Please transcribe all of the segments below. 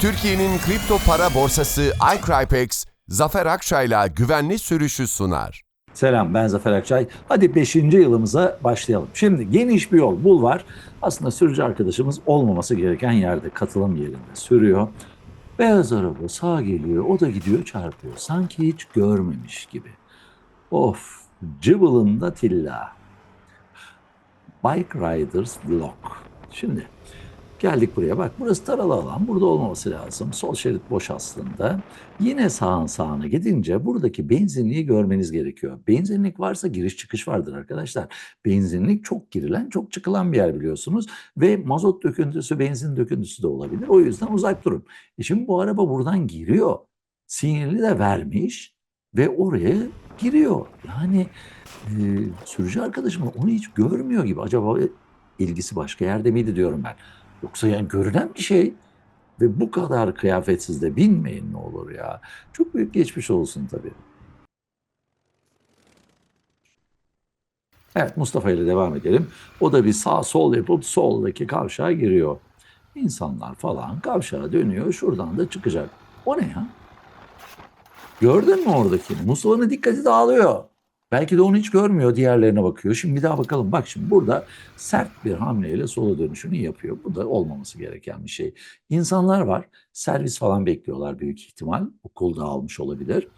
Türkiye'nin kripto para borsası iCrypex, Zafer Akçay'la güvenli sürüşü sunar. Selam ben Zafer Akçay. Hadi 5. yılımıza başlayalım. Şimdi geniş bir yol bulvar. Aslında sürücü arkadaşımız olmaması gereken yerde katılım yerinde sürüyor. Beyaz araba sağa geliyor o da gidiyor çarpıyor. Sanki hiç görmemiş gibi. Of cıbılında tilla. Bike Riders Vlog. Şimdi geldik buraya bak burası taralı alan burada olmaması lazım. Sol şerit boş aslında. Yine sağın sağına gidince buradaki benzinliği görmeniz gerekiyor. Benzinlik varsa giriş çıkış vardır arkadaşlar. Benzinlik çok girilen çok çıkılan bir yer biliyorsunuz. Ve mazot döküntüsü benzin döküntüsü de olabilir. O yüzden uzak durun. E şimdi bu araba buradan giriyor. Sinyali de vermiş ve oraya giriyor. Yani e, sürücü arkadaşım onu hiç görmüyor gibi. Acaba ilgisi başka yerde miydi diyorum ben. Yoksa yani görünen bir şey ve bu kadar kıyafetsiz de binmeyin ne olur ya. Çok büyük geçmiş olsun tabii. Evet Mustafa ile devam edelim. O da bir sağ sol yapıp soldaki kavşağa giriyor. İnsanlar falan kavşağa dönüyor. Şuradan da çıkacak. O ne ya? Gördün mü oradakini? Mustafa'nın dikkati dağılıyor. Belki de onu hiç görmüyor, diğerlerine bakıyor. Şimdi bir daha bakalım. Bak şimdi burada sert bir hamleyle sola dönüşünü yapıyor. Bu da olmaması gereken bir şey. İnsanlar var, servis falan bekliyorlar büyük ihtimal. Okulda almış olabilir.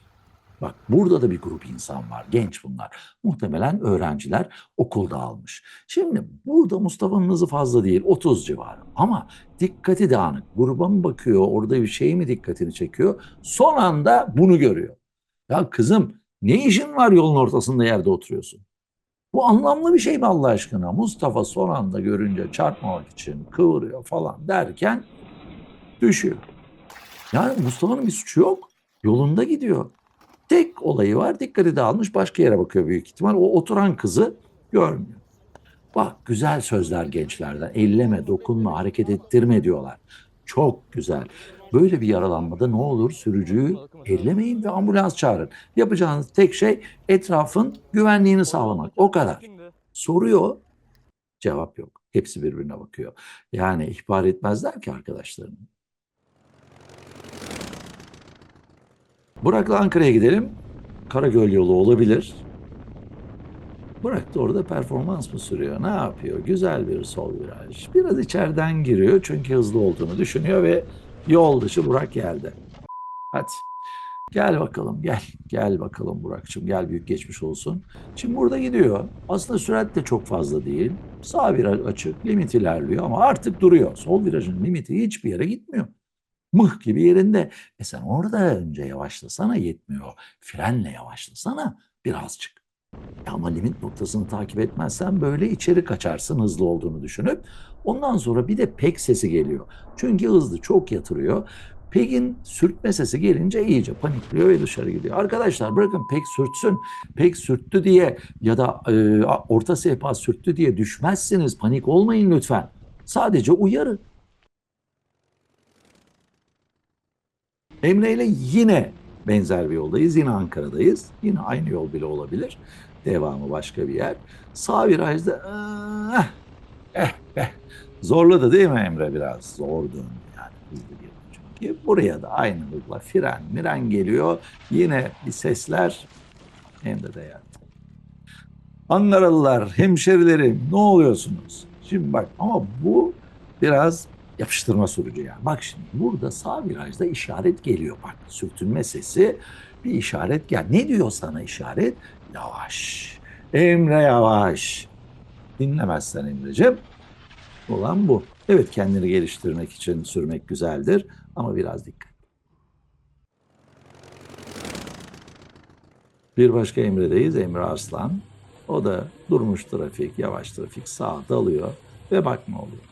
Bak burada da bir grup insan var, genç bunlar. Muhtemelen öğrenciler okulda almış. Şimdi burada Mustafa'nın hızı fazla değil, 30 civarı. Ama dikkati dağınık. Gruba mı bakıyor, orada bir şey mi dikkatini çekiyor? Son anda bunu görüyor. Ya kızım ne işin var yolun ortasında yerde oturuyorsun? Bu anlamlı bir şey mi Allah aşkına? Mustafa son anda görünce çarpmamak için kıvırıyor falan derken düşüyor. Yani Mustafa'nın bir suçu yok. Yolunda gidiyor. Tek olayı var. Dikkati dağılmış başka yere bakıyor büyük ihtimal. O oturan kızı görmüyor. Bak güzel sözler gençlerden. Elleme, dokunma, hareket ettirme diyorlar. Çok güzel. Böyle bir yaralanmada ne olur sürücüyü ellemeyin ve ambulans çağırın. Yapacağınız tek şey etrafın güvenliğini sağlamak. O kadar. Soruyor, cevap yok. Hepsi birbirine bakıyor. Yani ihbar etmezler ki arkadaşlarını. Burak'la Ankara'ya gidelim. Karagöl yolu olabilir. Burak da orada performans mı sürüyor? Ne yapıyor? Güzel bir sol viraj. Biraz içeriden giriyor çünkü hızlı olduğunu düşünüyor ve yol dışı Burak geldi. Hadi. Gel bakalım gel. Gel bakalım Burak'cığım gel büyük geçmiş olsun. Şimdi burada gidiyor. Aslında sürat de çok fazla değil. Sağ viraj açık. Limit ilerliyor ama artık duruyor. Sol virajın limiti hiçbir yere gitmiyor. Mıh gibi yerinde. E sen orada önce yavaşlasana yetmiyor. Frenle yavaşlasana birazcık. E ama limit noktasını takip etmezsen böyle içeri kaçarsın hızlı olduğunu düşünüp. Ondan sonra bir de pek sesi geliyor. Çünkü hızlı çok yatırıyor. Pek'in sürtme sesi gelince iyice panikliyor ve dışarı gidiyor. Arkadaşlar bırakın pek sürtsün, pek sürttü diye ya da e, orta sehpa sürttü diye düşmezsiniz. Panik olmayın lütfen. Sadece uyarın. Emre ile yine benzer bir yoldayız. Yine Ankara'dayız. Yine aynı yol bile olabilir. Devamı başka bir yer. Sağ virajda eh, eh, eh. zorladı değil mi Emre biraz? Zor döndü yani hızlı girdi çünkü. Buraya da aynı hızla fren miren geliyor. Yine bir sesler Emre de yani. Ankaralılar, hemşerilerim ne oluyorsunuz? Şimdi bak ama bu biraz yapıştırma sürücü yani. Bak şimdi burada sağ virajda işaret geliyor bak. Sürtünme sesi bir işaret gel. Ne diyor sana işaret? Yavaş. Emre yavaş. Dinlemezsen Emre'cim. Olan bu. Evet kendini geliştirmek için sürmek güzeldir ama biraz dikkat. Bir başka Emre'deyiz. Emre Arslan. O da durmuş trafik, yavaş trafik sağa dalıyor ve bak ne oluyor.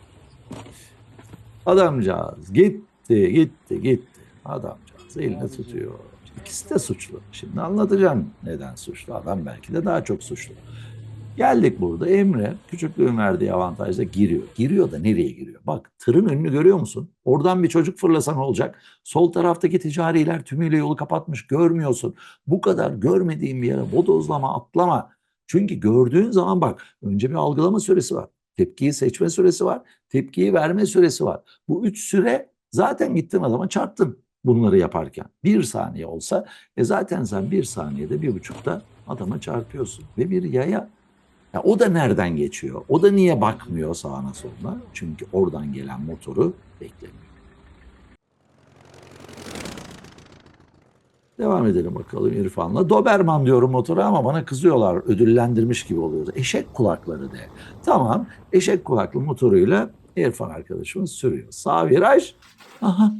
Adamcağız gitti, gitti, gitti. Adamcağız elini tutuyor. İkisi de suçlu. Şimdi anlatacağım neden suçlu. Adam belki de daha çok suçlu. Geldik burada Emre küçüklüğün verdiği avantajla giriyor. Giriyor da nereye giriyor? Bak tırın önünü görüyor musun? Oradan bir çocuk fırlasa ne olacak? Sol taraftaki ticariler tümüyle yolu kapatmış görmüyorsun. Bu kadar görmediğin bir yere bodozlama atlama. Çünkü gördüğün zaman bak önce bir algılama süresi var. Tepkiyi seçme süresi var. Tepkiyi verme süresi var. Bu üç süre Zaten gittin adama çarptın bunları yaparken. Bir saniye olsa e zaten sen bir saniyede bir buçukta adama çarpıyorsun. Ve bir yaya ya o da nereden geçiyor? O da niye bakmıyor sağına soluna? Çünkü oradan gelen motoru beklemiyor. Devam edelim bakalım İrfan'la. Doberman diyorum motora ama bana kızıyorlar. Ödüllendirmiş gibi oluyordu. Eşek kulakları de. Tamam. Eşek kulaklı motoruyla İrfan arkadaşımız sürüyor. Sağ viraj. Aha.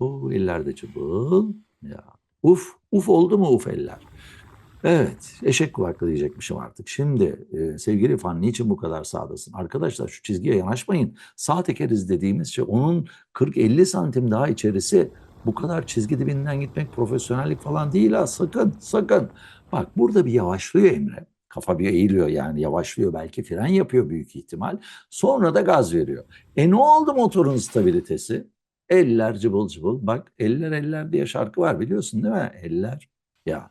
O ellerde çubul. Ya. Uf. Uf oldu mu uf eller? Evet, eşek kulaklı diyecekmişim artık. Şimdi e, sevgili İrfan niçin bu kadar sağdasın? Arkadaşlar şu çizgiye yanaşmayın. Sağ tekeriz dediğimiz şey onun 40-50 santim daha içerisi. Bu kadar çizgi dibinden gitmek profesyonellik falan değil ha sakın sakın. Bak burada bir yavaşlıyor Emre. Kafa bir eğiliyor yani yavaşlıyor belki fren yapıyor büyük ihtimal. Sonra da gaz veriyor. E ne oldu motorun stabilitesi? Eller cıbıl cıbıl. Bak eller eller diye şarkı var biliyorsun değil mi? Eller ya.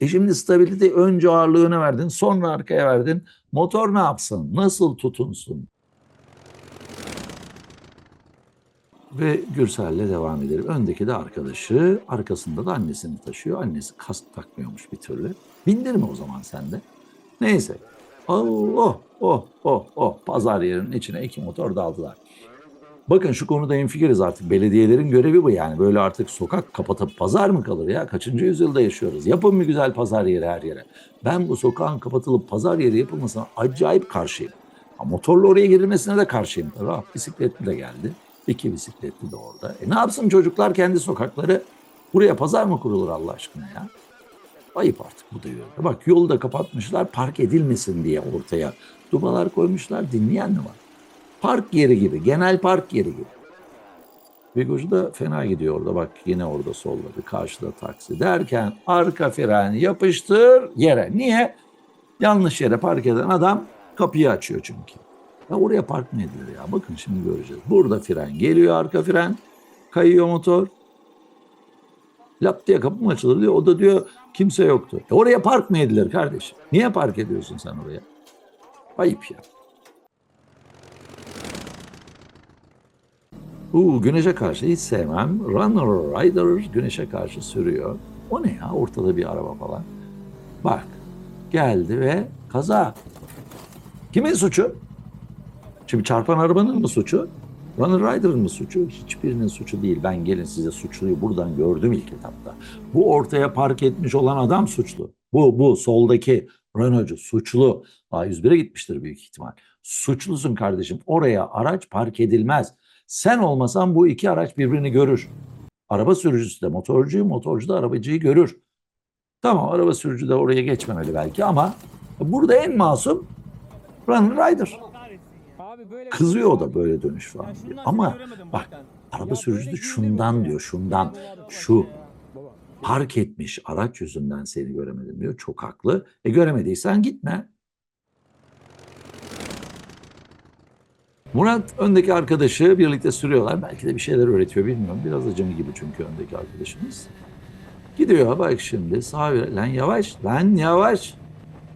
E şimdi stabilite önce ağırlığını verdin, sonra arkaya verdin. Motor ne yapsın? Nasıl tutunsun? Ve Gürsel'le devam edelim. Öndeki de arkadaşı, arkasında da annesini taşıyor. Annesi kask takmıyormuş bir türlü. Bindirme o zaman sen de. Neyse. Oh, oh, oh, oh. Pazar yerinin içine iki motor daldılar. Bakın şu konuda hemfikiriz artık. Belediyelerin görevi bu yani. Böyle artık sokak kapatıp pazar mı kalır ya? Kaçıncı yüzyılda yaşıyoruz? Yapın bir güzel pazar yeri her yere. Ben bu sokağın kapatılıp pazar yeri yapılmasına acayip karşıyım. Ha, motorla oraya girilmesine de karşıyım. Tabii ah, bisikletli de geldi. İki bisikletli de orada. E ne yapsın çocuklar kendi sokakları? Buraya pazar mı kurulur Allah aşkına ya? Ayıp artık bu da yolda. Bak yolu da kapatmışlar park edilmesin diye ortaya. Dubalar koymuşlar dinleyen mi var? Park yeri gibi, genel park yeri gibi. Vigocu da fena gidiyor orada. Bak yine orada solladı. Karşıda taksi derken arka freni yapıştır yere. Niye? Yanlış yere park eden adam kapıyı açıyor çünkü. Ya oraya park mı edilir ya? Bakın şimdi göreceğiz. Burada fren geliyor arka fren. Kayıyor motor. Lap diye kapı mı açılır diyor. O da diyor kimse yoktu. E oraya park mı edilir kardeşim? Niye park ediyorsun sen oraya? Ayıp ya. Uuu güneşe karşı hiç sevmem. Runner Rider güneşe karşı sürüyor. O ne ya ortada bir araba falan. Bak geldi ve kaza. Kimin suçu? Şimdi çarpan arabanın mı suçu? Runner Rider'ın mı suçu? Hiçbirinin suçu değil. Ben gelin size suçluyu buradan gördüm ilk etapta. Bu ortaya park etmiş olan adam suçlu. Bu, bu soldaki Renault'cu suçlu. A101'e gitmiştir büyük ihtimal. Suçlusun kardeşim. Oraya araç park edilmez. Sen olmasan bu iki araç birbirini görür. Araba sürücüsü de motorcuyu, motorcu da arabacıyı görür. Tamam araba sürücü de oraya geçmemeli belki ama burada en masum Runner Rider. Kızıyor o da böyle dönüş falan diyor. Ama bak araba sürücüsü de şundan diyor şundan. Şu park etmiş araç yüzünden seni göremedim diyor. Çok haklı. E göremediysen gitme. Murat öndeki arkadaşı birlikte sürüyorlar. Belki de bir şeyler öğretiyor bilmiyorum. Biraz acemi gibi çünkü öndeki arkadaşımız. Gidiyor bak şimdi sağ bir- lan yavaş lan yavaş.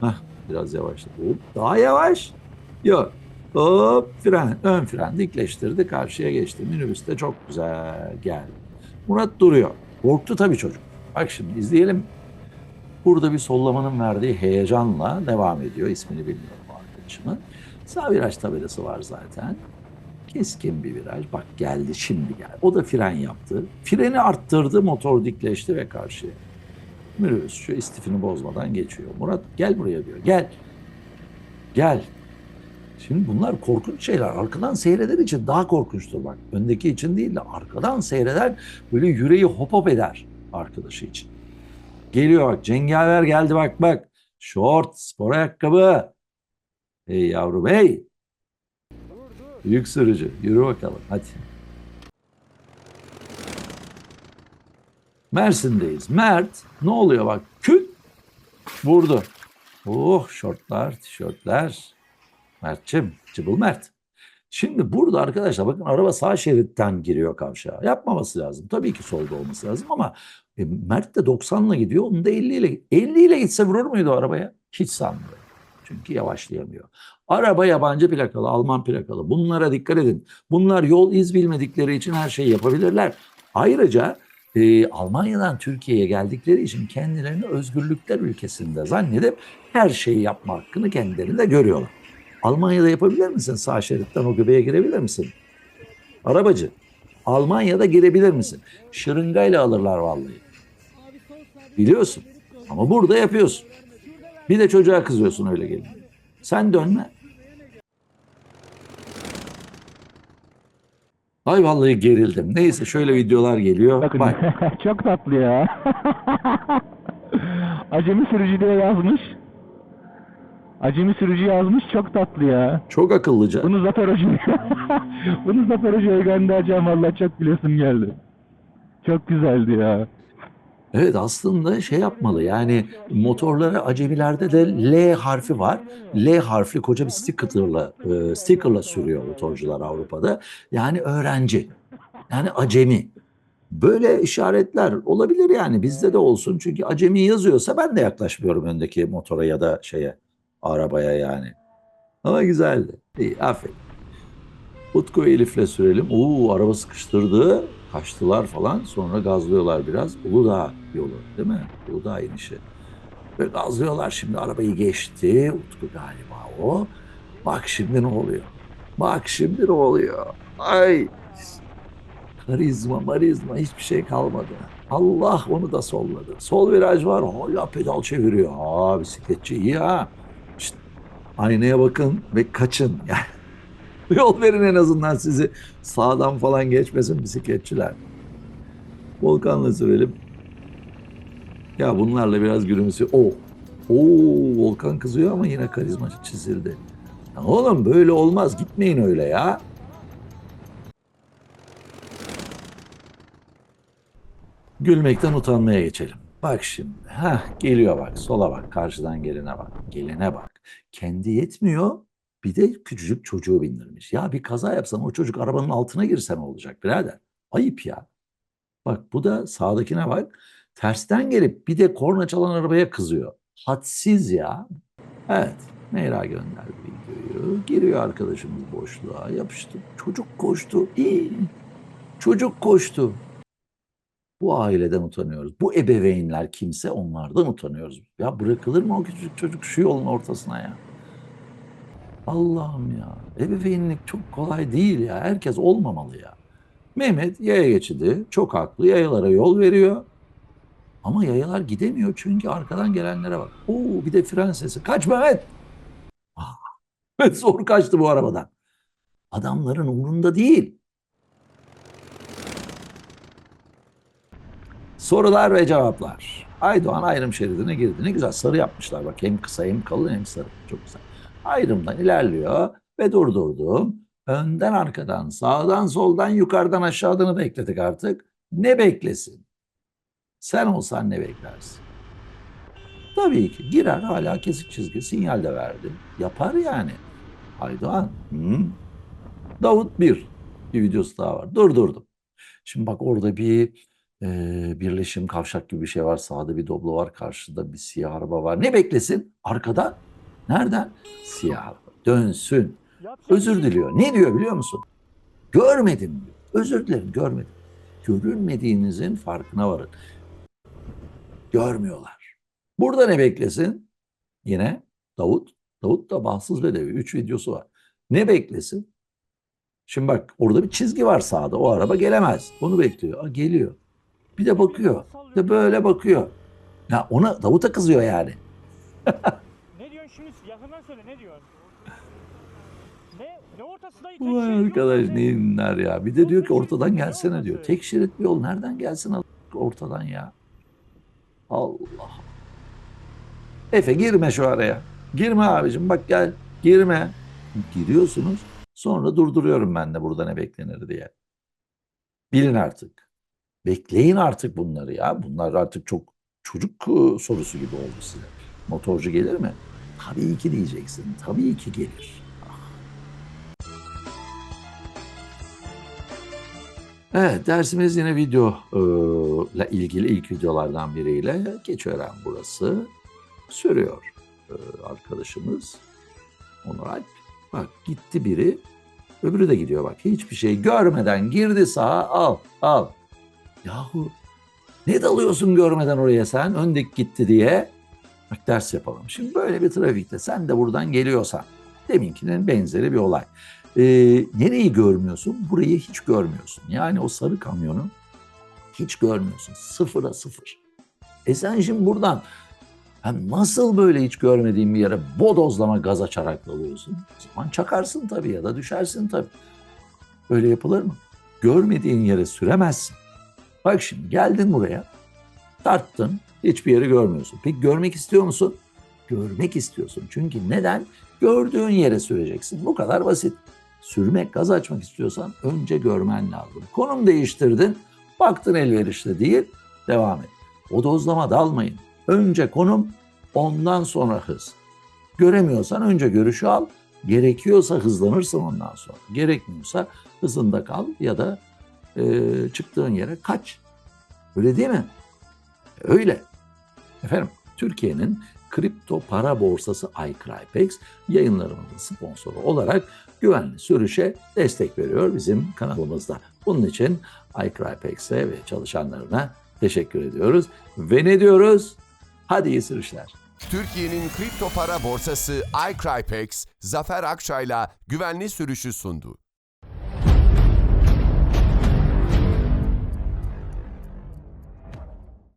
Hah biraz yavaşladı. Daha yavaş. Yok. Hop fren ön fren dikleştirdi karşıya geçti. Minibüs de çok güzel geldi. Murat duruyor. Korktu tabii çocuk. Bak şimdi izleyelim. Burada bir sollamanın verdiği heyecanla devam ediyor. İsmini bilmiyorum arkadaşımın. Sağ viraj tabelası var zaten. Keskin bir viraj. Bak geldi şimdi geldi. O da fren yaptı. Freni arttırdı, motor dikleşti ve karşıya. Minibüs şu istifini bozmadan geçiyor. Murat gel buraya diyor. Gel. Gel. Şimdi bunlar korkunç şeyler. Arkadan seyreden için daha korkunçtur bak. Öndeki için değil de arkadan seyreden böyle yüreği hop hop eder arkadaşı için. Geliyor bak cengaver geldi bak bak. Şort, spor ayakkabı. Hey yavrum hey. Büyük sürücü. Yürü bakalım hadi. Mersin'deyiz. Mert ne oluyor bak küt vurdu. Oh şortlar, tişörtler. Mert'cim, Cıbıl Mert. Şimdi burada arkadaşlar bakın araba sağ şeritten giriyor kavşağa. Yapmaması lazım. Tabii ki solda olması lazım ama e, Mert de 90'la gidiyor. Onun da 50 ile 50 ile gitse vurur muydu arabaya? Hiç sanmıyorum. Çünkü yavaşlayamıyor. Araba yabancı plakalı, Alman plakalı. Bunlara dikkat edin. Bunlar yol iz bilmedikleri için her şeyi yapabilirler. Ayrıca e, Almanya'dan Türkiye'ye geldikleri için kendilerini özgürlükler ülkesinde zannedip her şeyi yapma hakkını kendilerinde görüyorlar. Almanya'da yapabilir misin? Sağ şeritten o göbeğe girebilir misin? Arabacı. Almanya'da girebilir misin? Şırıngayla alırlar vallahi. Biliyorsun. Ama burada yapıyorsun. Bir de çocuğa kızıyorsun öyle gelin. Sen dönme. Ay vallahi gerildim. Neyse şöyle videolar geliyor. Bakın Bak. çok tatlı ya. Acemi sürücü diye yazmış. Acemi sürücü yazmış çok tatlı ya. Çok akıllıca. Bunu Hoca'ya Bunu Hoca'ya göndereceğim valla çok gülesim geldi. Çok güzeldi ya. Evet aslında şey yapmalı yani motorlara acemilerde de L harfi var. L harfli koca bir stickerla, e, stickerla sürüyor motorcular Avrupa'da. Yani öğrenci. Yani acemi. Böyle işaretler olabilir yani bizde de olsun. Çünkü acemi yazıyorsa ben de yaklaşmıyorum öndeki motora ya da şeye arabaya yani. Ama güzeldi. İyi aferin. Utku Elif'le sürelim. Oo araba sıkıştırdı. Kaçtılar falan. Sonra gazlıyorlar biraz. Uludağ yolu değil mi? Uludağ inişi. Ve gazlıyorlar şimdi arabayı geçti. Utku galiba o. Bak şimdi ne oluyor? Bak şimdi ne oluyor? Ay! Karizma, marizma hiçbir şey kalmadı. Allah onu da solladı. Sol viraj var. Hala pedal çeviriyor. Aa bisikletçi iyi ha. Aynaya bakın ve kaçın. Yani Yol verin en azından sizi sağdan falan geçmesin bisikletçiler. Volkan'la sürelim. Ya bunlarla biraz gülümsüyor. Oo, oo Volkan kızıyor ama yine karizma çizildi. Ya oğlum böyle olmaz. Gitmeyin öyle ya. Gülmekten utanmaya geçelim. Bak şimdi. Heh, geliyor bak. Sola bak. Karşıdan gelene bak. Gelene bak. Kendi yetmiyor. Bir de küçücük çocuğu bindirmiş. Ya bir kaza yapsan o çocuk arabanın altına girse ne olacak birader? Ayıp ya. Bak bu da sağdakine bak. Tersten gelip bir de korna çalan arabaya kızıyor. Hadsiz ya. Evet. Meyra gönderdi videoyu. Giriyor arkadaşımız boşluğa. Yapıştı. Çocuk koştu. İyi. Çocuk koştu. Bu aileden utanıyoruz. Bu ebeveynler kimse onlardan utanıyoruz. Ya bırakılır mı o küçücük çocuk şu yolun ortasına ya? Allah'ım ya. Ebeveynlik çok kolay değil ya. Herkes olmamalı ya. Mehmet yaya geçidi. Çok haklı. Yayalara yol veriyor. Ama yayalar gidemiyor çünkü arkadan gelenlere bak. Oo bir de fren sesi. Kaç Mehmet. Ah, Mehmet zor kaçtı bu arabadan. Adamların umurunda değil. Sorular ve cevaplar. Aydoğan ayrım şeridine girdi. Ne güzel sarı yapmışlar bak. Hem kısa hem kalın hem sarı. Çok güzel. Ayrımdan ilerliyor ve durdurdum. Önden arkadan, sağdan soldan, yukarıdan aşağıdan bekledik artık. Ne beklesin? Sen olsan ne beklersin? Tabii ki girer hala kesik çizgi sinyal de verdi. Yapar yani. Aydoğan. Hı? Davut bir. Bir videosu daha var. Durdurdum. Şimdi bak orada bir e, birleşim kavşak gibi bir şey var. Sağda bir doblo var. Karşıda bir siyah araba var. Ne beklesin? Arkada. Nereden? Siyah araba. Dönsün. Özür diliyor. Ne diyor biliyor musun? Görmedim diyor. Özür dilerim görmedim. Görünmediğinizin farkına varın. Görmüyorlar. Burada ne beklesin? Yine Davut. Davut da bahtsız bedevi. Üç videosu var. Ne beklesin? Şimdi bak orada bir çizgi var sağda. O araba gelemez. Onu bekliyor. Aa, geliyor. Bir de bakıyor. Bir de böyle bakıyor. Ya ona Davut'a kızıyor yani. Ne diyorsun şimdi? Yakından söyle ne diyorsun? Ne? Ne ortası dayı? Bu arkadaş ne inler ya. Bir de diyor ki ortadan gelsene diyor. Tek şerit bir yol nereden gelsin ortadan ya? Allah. Efe girme şu araya. Girme abicim bak gel. Girme. Giriyorsunuz. Sonra durduruyorum ben de burada ne beklenir diye. Bilin artık. Bekleyin artık bunları ya. Bunlar artık çok çocuk e, sorusu gibi oldu size. Motorcu gelir mi? Tabii ki diyeceksin. Tabii ki gelir. Evet dersimiz yine video ile ilgili ilk videolardan biriyle Keçiören burası sürüyor. e, arkadaşımız Onur Alp. Bak gitti biri öbürü de gidiyor bak hiçbir şey görmeden girdi sağa al al. Yahu ne dalıyorsun görmeden oraya sen öndeki gitti diye. Bak ders yapalım. Şimdi böyle bir trafikte sen de buradan geliyorsan deminkinin benzeri bir olay. Ee, nereyi görmüyorsun? Burayı hiç görmüyorsun. Yani o sarı kamyonu hiç görmüyorsun. Sıfıra sıfır. E sen şimdi buradan nasıl böyle hiç görmediğin bir yere bodozlama gaz açarak dalıyorsun? O zaman çakarsın tabii ya da düşersin tabii. Öyle yapılır mı? Görmediğin yere süremezsin. Bak şimdi geldin buraya, tarttın, hiçbir yeri görmüyorsun. Peki görmek istiyor musun? Görmek istiyorsun. Çünkü neden? Gördüğün yere süreceksin. Bu kadar basit. Sürmek, gaz açmak istiyorsan önce görmen lazım. Konum değiştirdin, baktın elverişli değil, devam et. O dozlama dalmayın. Önce konum, ondan sonra hız. Göremiyorsan önce görüşü al, gerekiyorsa hızlanırsın ondan sonra. Gerekmiyorsa hızında kal ya da e, çıktığın yere kaç. Öyle değil mi? Öyle. Efendim Türkiye'nin kripto para borsası iCrypex yayınlarımızın sponsoru olarak güvenli sürüşe destek veriyor bizim kanalımızda. Bunun için iCrypex'e ve çalışanlarına teşekkür ediyoruz. Ve ne diyoruz? Hadi iyi sürüşler. Türkiye'nin kripto para borsası iCrypex, Zafer Akçay'la güvenli sürüşü sundu.